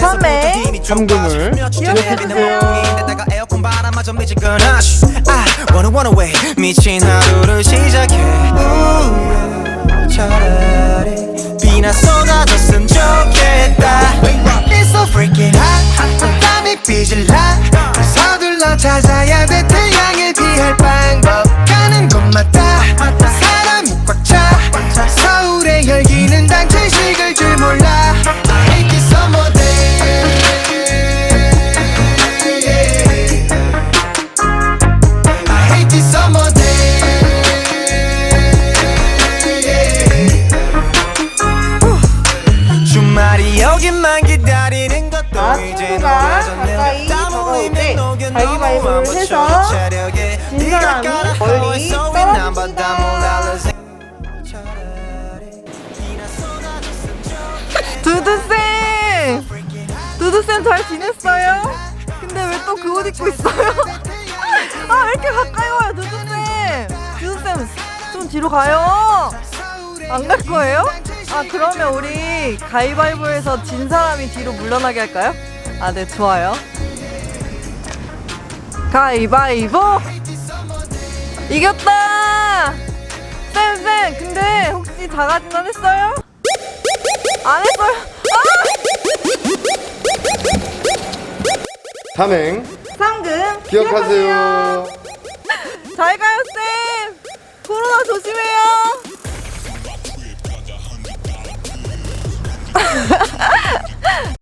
선배 삼금을 기억해주세요. 아, 미친 하루를 시작해 This summer day. 주말이 여기만 기다리는 것도 자, 이제 친구가. 가까이 땀 다가올 때 가위바위보를 해서 진 사람이 멀리 좋겠다. 두두쌤 두두쌤 잘 지냈어요? 근데 왜 또 그 옷 입고 있어요? 아 왜 이렇게 가까이 두두쌤. 두두쌤 좀 뒤로 가요. 안 갈 거예요? 아 그러면 우리 가위바위보에서 진 사람이 뒤로 물러나게 할까요? 아 네 좋아요. 가위바위보! 이겼다! 쌤쌤 근데 혹시 자가진단 했어요? 안 했어요? 삼행. 상금 기억하세요. 코로